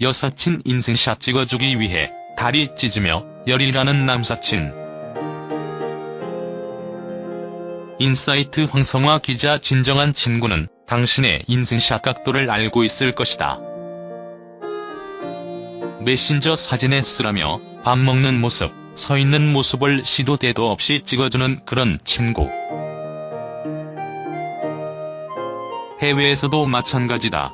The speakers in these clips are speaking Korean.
여사친 인생샷 찍어주기 위해 다리 찢으며 열일하는 남사친. 인사이트 황성화 기자 진정한 친구는 당신의 인생샷 각도를 알고 있을 것이다. 메신저 사진에 쓰라며 밥 먹는 모습, 서 있는 모습을 시도 때도 없이 찍어주는 그런 친구. 해외에서도 마찬가지다.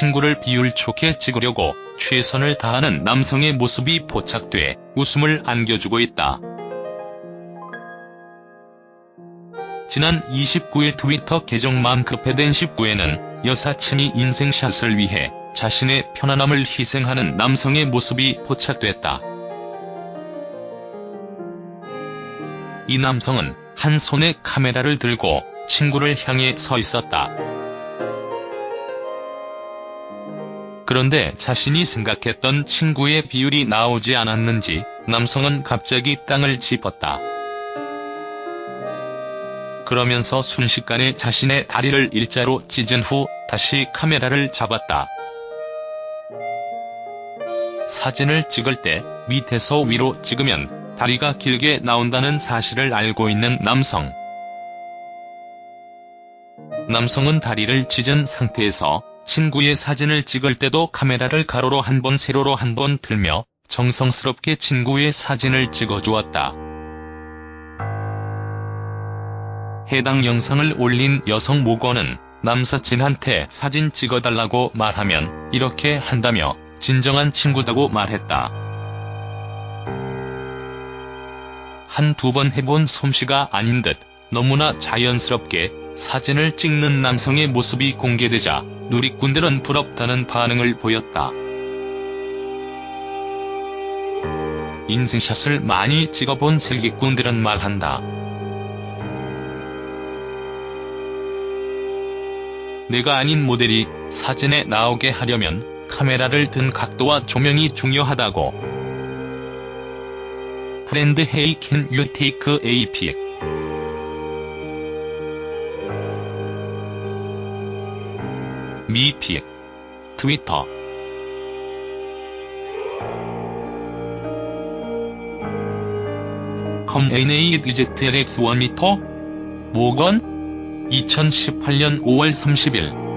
친구를 비율 좋게 찍으려고 최선을 다하는 남성의 모습이 포착돼 웃음을 안겨주고 있다. 지난 29일 트위터 계정 맘 급해된 19에는 여사친이 인생샷을 위해 자신의 편안함을 희생하는 남성의 모습이 포착됐다. 이 남성은 한 손에 카메라를 들고 친구를 향해 서 있었다. 그런데 자신이 생각했던 친구의 비율이 나오지 않았는지 남성은 갑자기 땅을 짚었다. 그러면서 순식간에 자신의 다리를 일자로 찢은 후 다시 카메라를 잡았다. 사진을 찍을 때 밑에서 위로 찍으면 다리가 길게 나온다는 사실을 알고 있는 남성. 남성은 다리를 찢은 상태에서 친구의 사진을 찍을 때도 카메라를 가로로 한 번 세로로 한번 틀며 정성스럽게 친구의 사진을 찍어주었다. 해당 영상을 올린 여성 모건은 남사친한테 사진 찍어달라고 말하면 이렇게 한다며 진정한 친구다고 말했다. 한 두 번 해본 솜씨가 아닌 듯 너무나 자연스럽게 사진을 찍는 남성의 모습이 공개되자 누리꾼들은 부럽다는 반응을 보였다. 인생샷을 많이 찍어본 슬기꾼들은 말한다. 내가 아닌 모델이 사진에 나오게 하려면 카메라를 든 각도와 조명이 중요하다고. 브랜드 헤이 캔유 테이크 AP 미피 트위터. 컴 NAZLX 1미터. 모건. 2018년 5월 30일